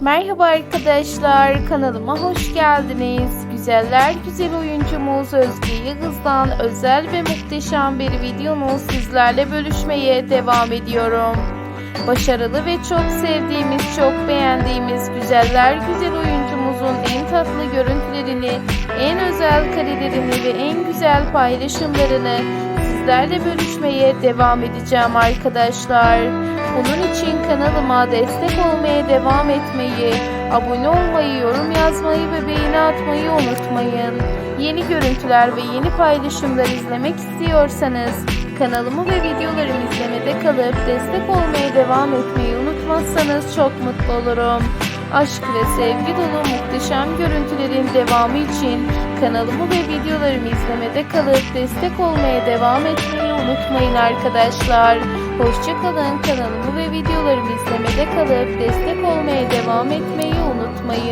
Merhaba arkadaşlar, kanalıma hoş geldiniz. Güzeller güzel oyuncumuz Özge Yıldız'dan özel ve muhteşem bir videonu sizlerle bölüşmeye devam ediyorum. Başarılı ve çok sevdiğimiz, çok beğendiğimiz güzeller güzel oyuncumuzun en tatlı görüntülerini, en özel karelerini ve en güzel paylaşımlarını sizlerle bölüşmeye devam edeceğim arkadaşlar. Bunun için kanalıma destek olmaya devam etmeyi, abone olmayı, yorum yazmayı ve beğeni atmayı unutmayın. Yeni görüntüler ve yeni paylaşımlar izlemek istiyorsanız kanalımı ve videolarımı izlemede kalıp destek olmaya devam etmeyi unutmazsanız çok mutlu olurum. Aşk ve sevgi dolu muhteşem görüntülerin devamı için kanalımı ve videolarımı izlemede kalıp destek olmaya devam etmeyi unutmayın arkadaşlar. Hoşçakalın kanalımı ve videolarımı izlemede kalıp destek olmaya devam etmeyi unutmayın.